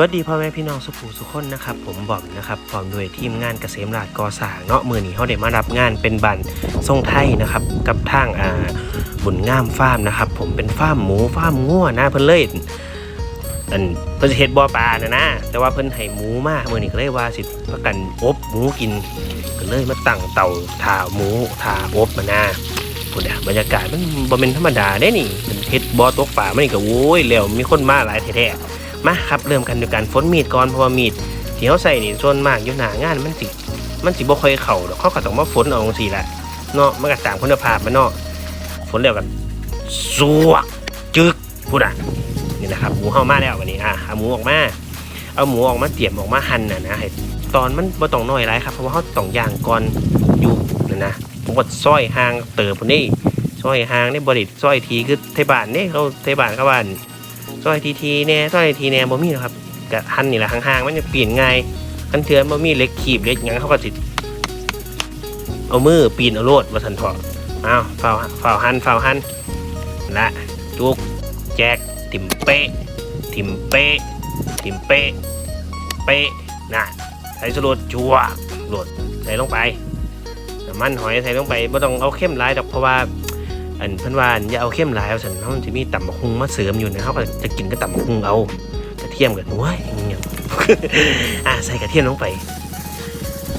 วัสดีพ่อแม่พี่น้องสุภูสุคนนะครับผมบอมนะครับพร้อมด้วยทีมงานเกษมราชกอสางเนาะมือนี้เขาได้มารับงานเป็นบันทรงไทยนะครับกับทางอ่าบุญงามฟาร์มนะครับผมเป็นฟาร์มหมูฟาร์มงัวนะเพิ่นเลยอันเพิ่นเฮ็ดบ่อปลานะนะแต่ว่าเพิ่นให้หมูมากมือนี้ก็เลยว่าสิประกันอบหมูกินก็เลยมาตั้งเตาถาหมูถาอบมานะพุ่นน่ะบรรยากาศมันบ่เป็นธรรมดาได้นี่เป็นเฮ็ดบ่อตกปลามันนี่ก็โอ้ยแล้วมีคนมาหลายแท้ๆ มาครับเริ่มกันด้วยการฝนมีดก่อนเพราะว่ามีดที่เขาใส่นี่ส่วนมากอยู่หนางานมันสิมันสิบ่ค่อยเข่าดอกเขาก็ต้องมาฝนเอาจังซี่แหละเนาะมันก็ตามคุณภาพมันเนาะฝนแล้วกันสวกจึกพูดอะนี่นะครับหมูเข้ามาแล้ววันนี้อะเอาหมูออกมาเอาหมูออกมาเตรียมออกมาหั่นน่ะนะตอนมันบ่ต้องน้อยหลายครับเพราะว่าเขาต้องย่างก่อนอยู่นั่นะผมก็ซอยหางเติมพุ่นนี่ซอยหางนี่บริษซอยทีคือไทบานนี่เขาไทบานเขาบ้าน ซอยทีทีแน่ซอยทีแน่บ่มีหรอกครับกะหันนี่แหละห่างๆมันจะเปลี่ยนง่ายคันเทือนบ่มีเล็กขีบเล็กหยังเขาก็สิเอามือปีนเอาโลดว่าสันเถาะอ้าวเฝ้าเฝ้าหันเฝ้าหันละจุกแจกติ่มเป๊ะติ่มเป๊ะติ่มเป๊ะเป๊ะน่ะใส่สลดจัวโหลดใส่ลงไปน้ำมันหอยใส่ลงไปบ่ต้องเอาเข้มหลายดอกเพราะว่า อันเพิ่นว่าอย่าเอาเข้มหลายเอาสันเขามันจะมีต่ำบักฮุงมาเสริมอยู่นะเขาก็จะกินก็ต่ำบักฮุงเอากระเทียมกับหัวอย่างเงี้ยอะใส่กระเทียมลงไป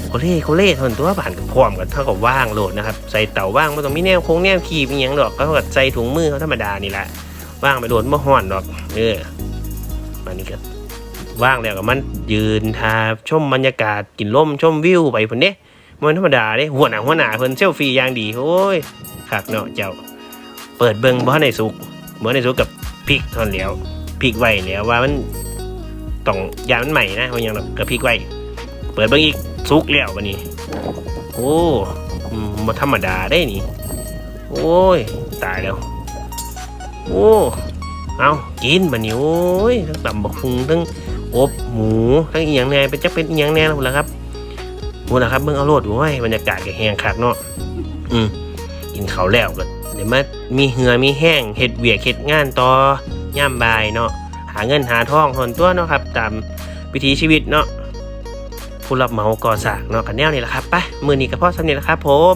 โคเล่โคเล่ทนตัวผ่านกับพร้อมกันเท่ากับว่างโหลดนะครับใส่เต่าว่างไม่ต้องมีแนวโค้งแนวขีบอหยังดอกก็ก็ใส่ถุงมือเขาธรรมดานี่แหละว่างไปโหลดมาห่อนดอกเออมันนี่ก็ว่างแล้วก็มันยืนทาชมบรรยากาศกินลมชมวิวไปพุ่นเด้มันธรรมดาเด้หัวหน้าหัวหน้าเพิ่นเซลฟี่อย่างดีโอ้ยคักเนาะเจ้า เปิดเบิ่งบ่ในสุกบ่ในสุกกับพริกทอนนแหล้วพริกไว้แล้วว่ามันต้องยามันใหม่นะว่าหยังดอกกับพริกไว้ เปิดเบิ่งอีกสุกแล้วบัดนี้ โอ้มบ่ธรรมดาได้นี่ โอ้ย ตายแล้ว โอ้เอากินบัดนี้โอ้ยทั้งตำบักหุงทั้งอบหมูทั้งอีหยังแน่เป็นจักเป็นอีหยังแน่แล้วล่ะครับพุ่นล่ะครับเบิ่งเอาโลดโอ้ยบรรยากาศก็แห้งคักเนาะอืมกินเขาวแล้วก็ ดี๋ยวมามีเหือมีแห้งเห็ดเวียกเห็ดงานต่อย่ำบายเนาะหาเงินหาทองทนตัวเนาะครับ ตามวิถีชีวิตเนาะผู้รับเหมาก่อสร้างเนาะกันแนวนี่แหละครับไปมือนี้กับพ่อสำเนียงแล้วครับผม